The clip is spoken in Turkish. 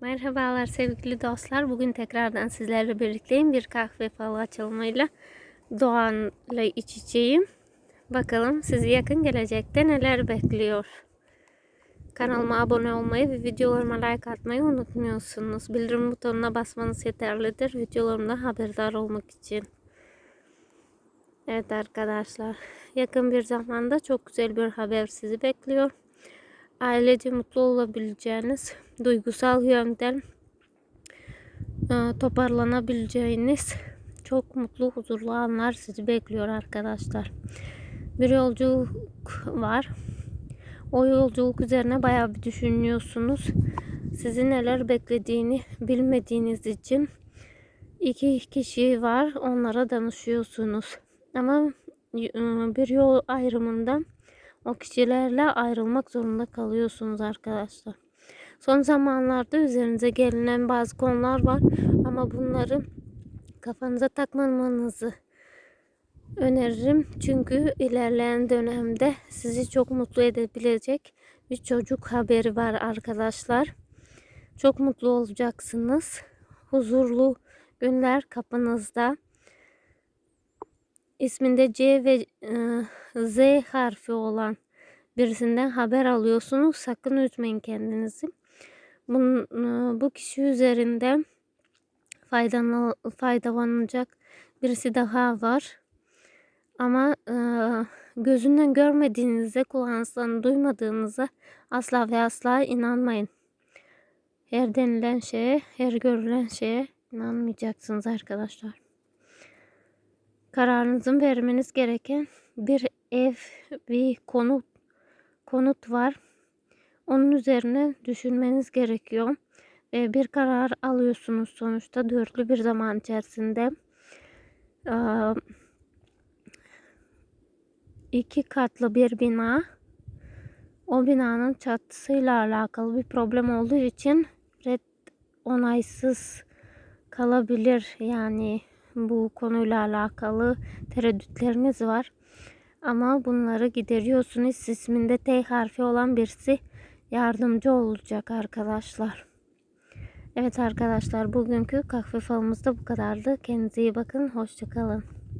Merhabalar sevgili dostlar. Bugün tekrardan sizlerle birlikteyim. Bir kahve falı açılımıyla Doğan'la iç. Bakalım sizi yakın gelecekte neler bekliyor. Kanalıma abone olmayı ve videolarıma like atmayı unutmuyorsunuz. Bildirim butonuna basmanız yeterlidir. Videolarımdan haberdar olmak için. Evet arkadaşlar. Yakın bir zamanda çok güzel bir haber sizi bekliyor ailece mutlu olabileceğiniz, duygusal yönden e, toparlanabileceğiniz çok mutlu, huzurlu anlar sizi bekliyor arkadaşlar. Bir yolculuk var. O yolculuk üzerine bayağı bir düşünüyorsunuz. Sizi neler beklediğini bilmediğiniz için iki kişi var. Onlara danışıyorsunuz. Ama e, bir yol ayrımından o kişilerle ayrılmak zorunda kalıyorsunuz arkadaşlar. Son zamanlarda üzerinize gelinen bazı konular var ama bunları kafanıza takmamanızı öneririm. Çünkü ilerleyen dönemde sizi çok mutlu edebilecek bir çocuk haberi var arkadaşlar. Çok mutlu olacaksınız. Huzurlu günler kapınızda. İsminde C ve e, Z harfi olan birisinden haber alıyorsunuz. Sakın üzmeyin kendinizi. Bunun, e, bu kişi üzerinde faydalan, faydalanacak birisi daha var. Ama e, gözünden görmediğinizde, kulağınızdan duymadığınıza asla ve asla inanmayın. Her denilen şeye, her görülen şeye inanmayacaksınız arkadaşlar kararınızın vermeniz gereken bir ev, bir konut, konut var. Onun üzerine düşünmeniz gerekiyor. Ve bir karar alıyorsunuz sonuçta dörtlü bir zaman içerisinde. iki katlı bir bina. O binanın çatısıyla alakalı bir problem olduğu için red onaysız kalabilir. Yani bu konuyla alakalı tereddütleriniz var. Ama bunları gideriyorsunuz. İsminde T harfi olan birisi yardımcı olacak arkadaşlar. Evet arkadaşlar bugünkü kahve falımız da bu kadardı. Kendinize iyi bakın. Hoşçakalın.